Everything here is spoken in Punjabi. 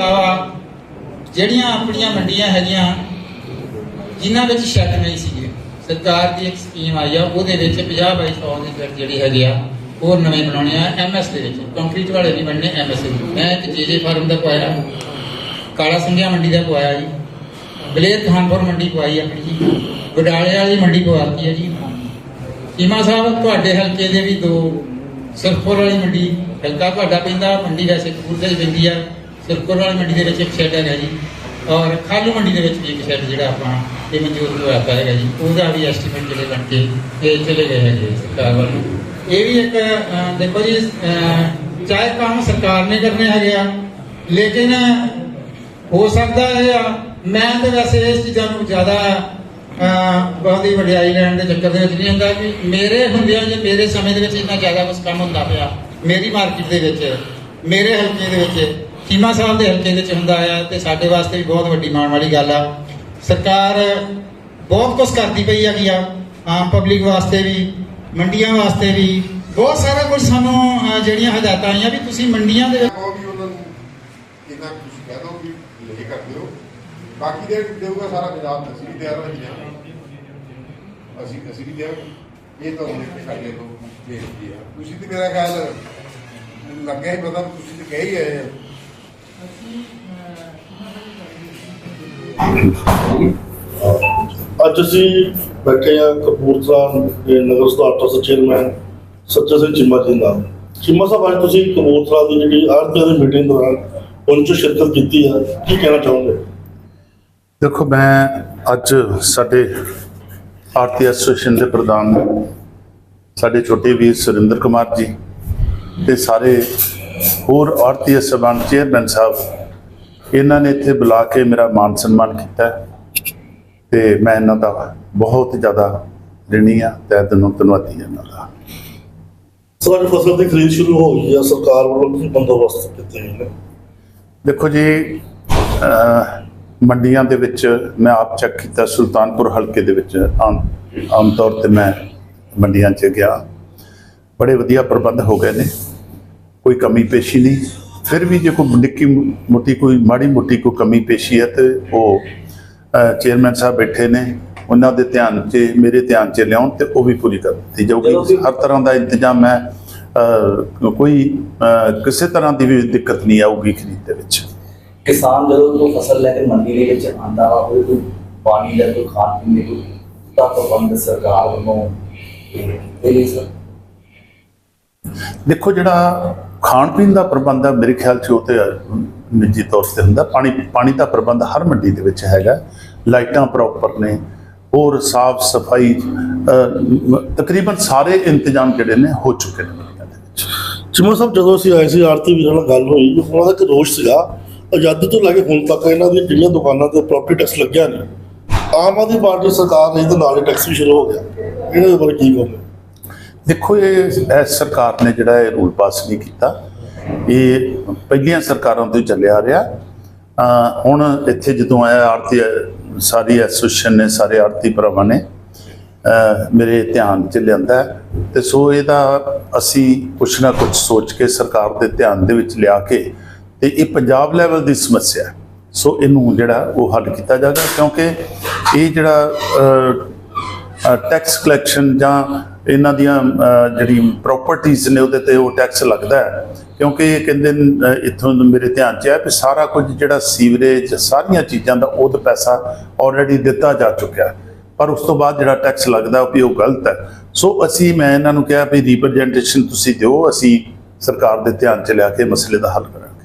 ਇਲਾਵਾ ਜਿਹੜੀਆਂ ਆਪਣੀਆਂ ਮੰਡੀਆਂ ਹੈਗੀਆਂ, ਜਿਨ੍ਹਾਂ ਵਿੱਚ ਸ਼ੈੱਡ ਨਹੀਂ ਸੀਗੇ। ਸਰਕਾਰ ਦੀ ਇੱਕ ਸਕੀਮ ਆਈ ਆ, ਉਹਦੇ ਵਿੱਚ 50 ਬਾਈ 100 ਦੇ ਸ਼ੈੱਡ ਜਿਹੜੀ ਹੈਗੀ ਆ, ਉਹ ਨਵੇਂ ਬਣਾਉਣੇ ਆ ਐਮਐਸ ਦੇ ਵਿੱਚ। ਕੰਕਰੀਟ ਵਾਲੇ ਨਹੀਂ ਬਣਨੇ ਐਮਐਸ ਦੇ ਵਿੱਚ। ਮੈਂ ਇੱਕ ਜੇਜੇ ਫਾਰਮ ਦਾ ਪਵਾਇਆ ਕਾਲਾ ਸੰਘਿਆ ਮੰਡੀ ਦਾ ਪਵਾਇਆ ਜੀ। ਬਲੇਰ ਖਾਨਪੁਰ ਮੰਡੀ ਪਵਾਈ ਆਪਣੀ ਜੀ। ਗਡਾਲੇ ਵਾਲੀ ਮੰਡੀ ਪਵਾਤੀ ਹੈ ਜੀ। ਚੀਮਾ ਸਾਹਿਬ, ਤੁਹਾਡੇ ਹਲਕੇ ਦੇ ਵੀ ਦੋ ਸਰਪੁਰ ਵਾਲੀ ਮੰਡੀ, ਹਲਕਾ ਤੁਹਾਡਾ ਪੈਂਦਾ, ਮੰਡੀ ਵੈਸੇ ਕਪੂਰਥਲੇ ਦੀ ਪੈਂਦੀ ਆ। ਸਿਰਕੁਰ ਵਾਲੀ ਮੰਡੀ ਦੇ ਵਿੱਚ ਇੱਕ ਸ਼ੈੱਡ ਹੈਗਾ ਜੀ। ਔਰ ਖਾਲੂ ਮੰਡੀ ਦੇ ਵਿੱਚ ਵੀ ਇੱਕ ਸ਼ੈੱਡ ਜਿਹੜਾ ਆਪਾਂ ਇਹ ਮਨਜ਼ੂਰ ਹੋਇਆ ਹੈਗਾ ਜੀ। ਉਹਦਾ ਵੀ ਐਸਟੀਮੇਟ ਜਿਹੜੇ ਬਣ ਕੇ ਤੇ ਚਲੇ ਗਏ ਹੈਗੇ ਸਰਕਾਰ ਵੱਲੋਂ। ਇਹ ਵੀ ਇੱਕ ਦੇਖੋ ਜੀ ਚਾਹੇ ਕੰਮ ਸਰਕਾਰ ਨੇ ਕਰਨੇ ਹੈਗੇ ਆ, ਲੇਕਿਨ ਹੋ ਸਕਦਾ ਇਹ ਆ, ਮੈਂ ਤਾਂ ਵੈਸੇ ਇਸ ਚੀਜ਼ਾਂ ਨੂੰ ਜ਼ਿਆਦਾ ਬਹੁਤ ਹੀ ਵਡਿਆਈ ਲੈਣ ਦੇ ਚੱਕਰ ਦੇ ਵਿੱਚ ਨਹੀਂ ਹੁੰਦਾ ਕਿ ਮੇਰੇ ਹੁੰਦਿਆਂ ਜੇ ਮੇਰੇ ਸਮੇਂ ਦੇ ਵਿੱਚ ਇੰਨਾ ਜ਼ਿਆਦਾ ਕੁਝ ਕੰਮ ਹੁੰਦਾ ਪਿਆ। ਮੇਰੀ ਮਾਰਕੀਟ ਦੇ ਵਿੱਚ, ਮੇਰੇ ਹਲਕੇ ਦੇ ਵਿੱਚ ਚੀਮਾ ਸਾਹਿਬ ਦੇ ਹਲਕੇ ਦੇ ਵਿੱਚ ਹੁੰਦਾ ਆ ਤੇ ਸਾਡੇ ਵਾਸਤੇ ਵੀ ਬਹੁਤ ਵੱਡੀ ਮਾਣ ਵਾਲੀ ਗੱਲ ਆ। ਸਰਕਾਰ ਬਹੁਤ ਕੁਝ ਕਰਦੀ ਪਈ ਹੈਗੀ ਆ ਆਮ ਪਬਲਿਕ ਵਾਸਤੇ ਵੀ ਮੰਡੀਆਂ ਵਾਸਤੇ ਵੀ। ਬਹੁਤ ਸਾਰਾ ਕੁਝ ਸਾਨੂੰ ਅਹ, ਜਿਹੜੀਆਂ ਹਦਾਇਤਾਂ ਆਈਆਂ ਵੀ ਤੁਸੀਂ ਮੰਡੀਆਂ ਦੇ ਵਿੱਚ ਕਹੋ ਵੀ ਉਹਨਾਂ ਨੂੰ ਇਹਨਾਂ ਕੁਝ ਕਹਿ ਦੋ ਵੀ ਲੈ ਕਰ ਦਿਓ ਬਾਕੀ ਦੇ ਦੇਊਗਾ ਸਾਰਾ ਪੰਜਾਬ ਅਸੀਂ ਵੀ ਤਿਆਰ ਰਹੀ ਹਾਂ। ਅਸੀਂ ਅਸੀਂ ਵੀ ਤਿਆਰ ਇਹ ਤਾਂ ਉਹਨੇ ਸਾਡੇ ਤੋਂ ਬੇਨਤੀ ਆ। ਤੁਸੀਂ ਤੇ ਮੇਰਾ ਖਿਆਲ ਮੈਨੂੰ ਲੱਗਿਆ ਹੀ ਪਤਾ ਵੀ ਤੁਸੀਂ ਤੇ ਕਹਿ ਹੀ ਆਏ ਆ। ਅੱਜ ਅਸੀਂ ਬੈਠੇ ਹਾਂ ਕਪੂਰਥਲਾ ਦੇ ਨਗਰ ਸੁਧਾਰ ਟਰਸਟ ਚੇਅਰਮੈਨ ਸੱਚਾ ਸਿੰਘ ਚਿੰਮਾ ਜੀ ਨਾਲ। ਚਿੰਮਾ ਸਾਹਿਬ, ਅੱਜ ਤੁਸੀਂ ਕਪੂਰਥਲਾ ਦੀ ਜਿਹੜੀ ਆਰਪੀਆ ਦੀ ਮੀਟਿੰਗ ਦੌਰਾਨ ਉਹਨਾਂ 'ਚ ਸ਼ਿਰਕਤ ਕੀਤੀ ਹੈ। ਕੀ ਕਹਿਣਾ ਚਾਹੋਗੇ? ਦੇਖੋ, ਮੈਂ ਅੱਜ ਸਾਡੇ ਆਰਤੀ ਐਸੋਸੀਏਸ਼ਨ ਦੇ ਪ੍ਰਧਾਨ ਸਾਡੇ ਛੋਟੇ ਵੀਰ ਸੁਰਿੰਦਰ ਕੁਮਾਰ ਜੀ ਤੇ ਸਾਰੇ ਹੋਰ ਆਰਤੀ ਸਭਾਨ ਚੇਅਰਮੈਨ ਸਾਹਿਬ ਇਹਨਾਂ ਨੇ ਇੱਥੇ ਬੁਲਾ ਕੇ ਮੇਰਾ ਮਾਨ ਸਨਮਾਨ ਕੀਤਾ। ਤੇ ਮੈਂ ਇਹਨਾਂ ਦਾ ਬਹੁਤ ਜ਼ਿਆਦਾ ਰਿਣੀ ਆ ਤੇ ਦਿਨੋਂ ਧੰਨਵਾਦੀ ਹਾਂ ਇਹਨਾਂ ਦਾ। ਸਰ ਫਸਲ ਦੀ ਖਰੀਦ ਸ਼ੁਰੂ ਹੋ ਗਈ ਹੈ ਸਰਕਾਰ ਵੱਲੋਂ ਕੀ ਬੰਦੋਬਸਤ ਕੀਤੇ ਗਏ ਨੇ? ਦੇਖੋ ਜੀ ਮੰਡੀਆਂ ਦੇ ਵਿੱਚ ਮੈਂ ਆਪ ਚੈੱਕ ਕੀਤਾ ਸੁਲਤਾਨਪੁਰ ਹਲਕੇ ਦੇ ਵਿੱਚ ਆਮ ਆਮ ਤੌਰ ਤੇ ਮੈਂ ਮੰਡੀਆਂ 'ਚ ਗਿਆ। ਬੜੇ ਵਧੀਆ ਪ੍ਰਬੰਧ ਹੋ ਗਏ ਨੇ। ਕੋਈ ਕਮੀ ਪੇਸ਼ੀ ਨਹੀਂ। ਫਿਰ ਵੀ ਜੇ ਕੋਈ ਨਿੱਕੀ ਮੋਟੀ ਕੋਈ ਮਾੜੀ ਮੋਟੀ ਕੋਈ ਕਮੀ ਪੇਸ਼ੀ ਹੈ ਤੇ ਉਹ ਚੇਅਰਮੈਨ ਸਾਹਿਬ ਬੈਠੇ ਨੇ। ਉਹਨਾਂ ਦੇ ਧਿਆਨ 'ਚ ਮੇਰੇ ਧਿਆਨ 'ਚ ਲਿਆਉਣ ਤੇ ਉਹ ਵੀ ਪੂਰੀ ਕਰ ਦਿੱਤੀ ਜਾਊਗੀ। ਹਰ ਤਰ੍ਹਾਂ ਦਾ ਇੰਤਜ਼ਾਮ ਹੈ ਕੋਈ ਕਿਸੇ ਤਰ੍ਹਾਂ ਦੀ ਵੀ ਦਿੱਕਤ ਨਹੀਂ ਆਊਗੀ ਖਰੀਦ ਦੇ ਵਿੱਚ। ਕਿਸਾਨ ਜਦੋਂ ਕੋਈ ਫਸਲ ਲੈ ਕੇ ਮੰਡੀ ਦੇ ਵਿੱਚ ਆਂਦਾ ਵਾ ਉਹ ਕੋਈ ਪਾਣੀ ਦਾ ਕੋਈ ਖਾਣ ਪੀਣ ਦੀ ਕੋਈ ਤਾਂ ਪ੍ਰਬੰਧ ਸਰਕਾਰ ਵੱਲੋਂ ਇਹ ਲਈ ਸਰ? ਦੇਖੋ ਜਿਹੜਾ ਖਾਣ ਪੀਣ ਦਾ ਪ੍ਰਬੰਧ ਹੈ ਮੇਰੇ ਖਿਆਲ 'ਚ ਉਹ ਤੇ ਨਿੱਜੀ ਤੌਰ ਤੇ ਹੁੰਦਾ। ਪਾਣੀ ਪਾਣੀ ਦਾ ਪ੍ਰਬੰਧ ਹਰ ਮੰਡੀ ਦੇ ਵਿੱਚ ਹੈਗਾ। ਲਾਈਟਾਂ ਪ੍ਰੋਪਰ ਨੇ, ਹੋਰ ਸਾਫ਼ ਸਫ਼ਾਈ ਤਕਰੀਬਨ ਸਾਰੇ ਇੰਤਜ਼ਾਮ ਜਿਹੜੇ ਨੇ ਹੋ ਚੁੱਕੇ ਨੇ ਮੰਡੀਆਂ ਦੇ ਵਿੱਚ। ਚਿੰਮਾ ਸਾਹਿਬ, ਜਦੋਂ ਅਸੀਂ ਆਏ ਸੀ, ਆਰਤੀ ਵੀਰਾਂ ਨਾਲ ਗੱਲ ਹੋਈ ਉਹਨਾਂ ਦਾ ਇੱਕ ਰੋਸ਼ ਸੀਗਾ। ਆਜ਼ਾਦੀ ਤੋਂ ਲੈ ਕੇ ਹੁਣ ਤੱਕ ਇਹਨਾਂ ਦੀਆਂ ਜਿਹੜੀਆਂ ਦੁਕਾਨਾਂ ਤੇ ਪ੍ਰਾਪਰਟੀ ਟੈਕਸ ਲੱਗਿਆ ਨਹੀਂ ਆਮ ਆਦਮੀ ਪਾਰਟੀ ਸਰਕਾਰ ਨੇ ਤਾਂ ਨਾਲ ਟੈਕਸ ਵੀ ਸ਼ੁਰੂ ਹੋ ਗਿਆ। ਇਹਨਾਂ ਦੇ ਬਾਰੇ ਕੀ ਕਹੋਗੇ? ਦੇਖੋ, ਇਹ ਇਸ ਸਰਕਾਰ ਨੇ ਜਿਹੜਾ ਇਹ ਰੂਲ ਪਾਸ ਨਹੀਂ ਕੀਤਾ। ਇਹ ਪਹਿਲੀਆਂ ਸਰਕਾਰਾਂ ਤੋਂ ਚੱਲਿਆ ਆ ਰਿਹਾ ਹੁਣ ਇੱਥੇ ਜਦੋਂ ਆਇਆ ਆਰਤੀ ਸਾਰੀ ਐਸੋਸੀਏਸ਼ਨ ਨੇ, ਸਾਰੇ ਆਰਤੀ ਭਰਾਵਾਂ ਨੇ ਮੇਰੇ ਧਿਆਨ 'ਚ ਲਿਆਂਦਾ ਹੈ। ਤੇ ਸੋ ਇਹਦਾ ਅਸੀਂ ਕੁਛ ਨਾ ਕੁਛ ਸੋਚ ਕੇ ਸਰਕਾਰ ਦੇ ਧਿਆਨ ਦੇ ਵਿੱਚ ਲਿਆ ਕੇ ਤੇ ਇਹ ਪੰਜਾਬ ਲੈਵਲ ਦੀ ਸਮੱਸਿਆ ਸੋ ਇਹਨੂੰ ਜਿਹੜਾ ਉਹ ਹੱਲ ਕੀਤਾ ਜਾਏਗਾ ਕਿਉਂਕਿ ਇਹ ਜਿਹੜਾ ਟੈਕਸ ਕਲੈਕਸ਼ਨ ਜਾਂ ਇਹਨਾਂ ਦੀਆਂ ਜਿਹੜੀ ਪ੍ਰਾਪਰਟੀਆਂ ਨੇ ਉਹਦੇ ਤੇ ਉਹ ਟੈਕਸ ਲੱਗਦਾ ਹੈ। ਕਿਉਂਕਿ ਇਹ ਕਹਿੰਦੇ ਨੇ, ਇੱਥੋਂ ਮੇਰੇ ਧਿਆਨ 'ਚ ਹੈ ਕਿ ਸਾਰਾ ਕੁਝ ਜਿਹੜਾ ਸੀਵਰੇਜ ਸਾਰੀਆਂ ਚੀਜ਼ਾਂ ਦਾ ਉਹ ਤਾਂ ਪੈਸਾ ਆਲਰੇਡੀ ਦਿੱਤਾ ਜਾ ਚੁੱਕਿਆ ਪਰ ਉਸ ਤੋਂ ਬਾਅਦ ਜਿਹੜਾ ਟੈਕਸ ਲੱਗਦਾ ਉਹ ਵੀ ਉਹ ਗਲਤ ਹੈ। ਸੋ ਅਸੀਂ ਮੈਂ ਇਹਨਾਂ ਨੂੰ ਕਿਹਾ ਵੀ ਰਿਪਰੈਜ਼ੈਂਟੇਸ਼ਨ ਤੁਸੀਂ ਦਿਓ ਅਸੀਂ ਸਰਕਾਰ ਦੇ ਧਿਆਨ 'ਚ ਲਿਆ ਕੇ ਮਸਲੇ ਦਾ ਹੱਲ ਕਰਾਂਗੇ।